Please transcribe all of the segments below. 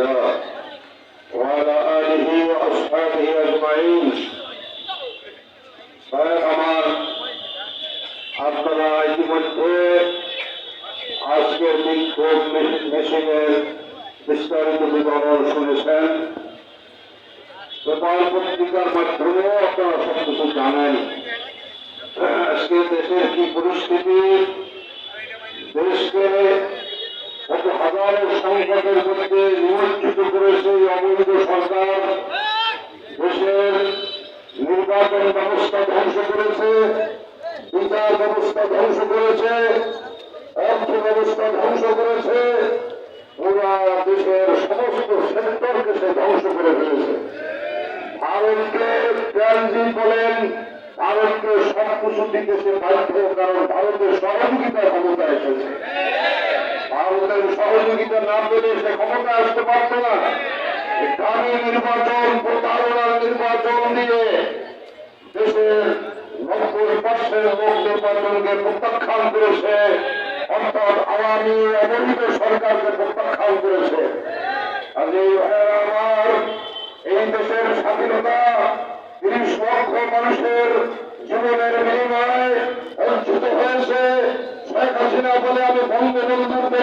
والسلام على رسول الله وعلى آله وأصحابه أجمعين ভাই আমার আপনারা ইতিমধ্যে আজকের বিক্ষোভ মিছিলের বিস্তারিত বিবরণ শুনেছেন পেপার পত্রিকার মাধ্যমেও আপনারা সব কিছু জানেন আজকে দেশের কি পরিস্থিতি দেশকে কত হাজারো সংকটের মধ্যে নিমজ্জিত করেছে অবৈধ সরকার দেশের নির্বাচন ব্যবস্থা ধ্বংস করেছে, বিচার ব্যবস্থা ধ্বংস করেছে, অর্থ ব্যবস্থা ধ্বংস করেছে, পুরা দেশের সমস্ত সেক্টরকে সে ধ্বংস করে ফেলেছে। ভারতকে ট্রানজিট বলেন ভারতকে সব কিছু দিতে সে বাধ্য, কারণ ভারতের সহযোগিতার ক্ষমতা এসেছে। ভারতের সহযোগিতা না পেলে সে ক্ষমতা আসতে পারত না। দামি নির্বাচন, প্রতারণার নির্বাচন দিয়ে দেশের নব্বই পার্সেন্ট লোক নির্বাচনকে প্রত্যাখ্যান করেছে। অর্থাৎ আওয়ামী সরকারকে প্রত্যাখ্যান করেছে। আর এই আমার, এই দেশের স্বাধীনতা তিরিশ লক্ষ মানুষের জীবনের বিনিময়ে অর্জিত হয়েছে। শেখ হাসিনা বলে আমি বঙ্গবন্ধুর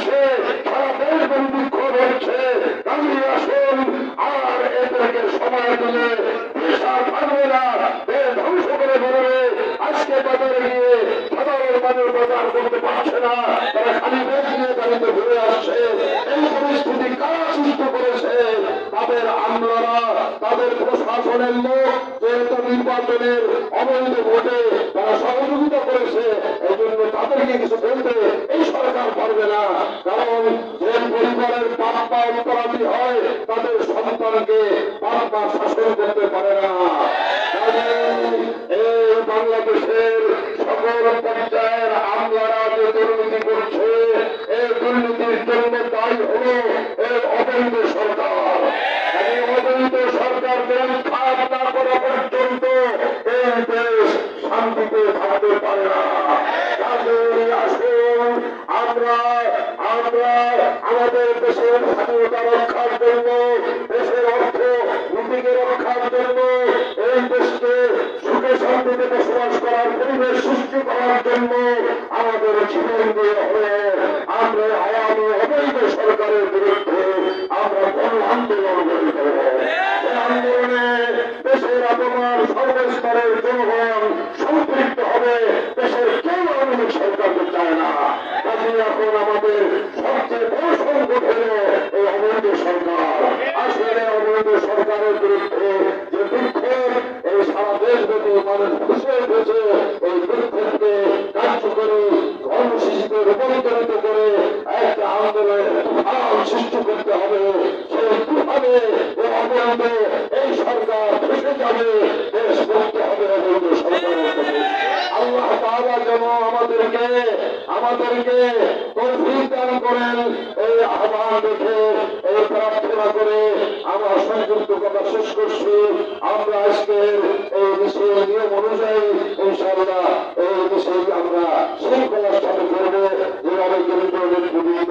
করছে সারা দেশব্যাপী বিক্ষোভ হচ্ছে। আসুন, আর এদেরকে সময় দিলে পেশা থাকবে না দেশ ধ্বংস করে বেরোবে আজকে বাজারে গিয়ে তারা ঘুরে আসছে। পরিস্থিতি কারা সৃষ্টি করেছে? তাদের আমলারা, তাদের প্রশাসনের লোক যেহেতু নির্বাচনের অবৈধ ভোটে তারা সহযোগিতা করেছে এই জন্য তাদেরকে কিছু বলতে এই পারবে না। কারণ যে পরিবারের বাপ্পা উত্তরাধি হয়, তাদের সন্তানকে বাপ্পা শাসন করতে পারে না। এই বাংলাদেশের সকল পর্যায়ের আমলারা যে দুর্নীতি করছে, এই দুর্নীতির জন্য দায়ী হল এই অবৈধ সরকার। এই অবৈধ সরকার উৎখাত না করা পর্যন্ত এই দেশ শান্তিতে আমাদের দেশের স্বাধীনতা রক্ষার জন্য, দেশের অর্থ, নীতিকে রক্ষার জন্য এই দেশকে সুখে শান্তিতে বসবাস করার, পরিবেশ সৃষ্টি করার জন্য আমাদের জীবন দিয়ে হলে আমরা আওয়ামী অবৈধ সরকারের বিরুদ্ধে আমরা গণ আন্দোলন দেব আন্দোলনে দেশের আপনার সর্বস্তরের জনগণ সম্পৃক্ত হবে, দেশের মানুষ খুশি উঠেছে এই বিক্ষোভকে কার্যকরী কর্মসূচিতে রূপান্তরিত করে একটা আন্দোলনের তুফান সৃষ্টি করতে হবে। সেই তুফানে এই অবৈধ এই সরকার ফেসে যাবে, দেশ মুক্ত হবে আল্লাহ তাআলা যেন আমাদেরকে আমাদেরকে তৌফিক দান করেন, এই আহ্বান দেখে, এই প্রার্থনা করে আমরা সংযুক্ত কথা শেষ করছি। আমরা বিষয়ের নিয়ম অনুযায়ী ইনশাআল্লাহ এই বিষয়ে আমরা শৃঙ্খলার সাথে করব যেভাবে কেন্দ্র নেতৃত্ব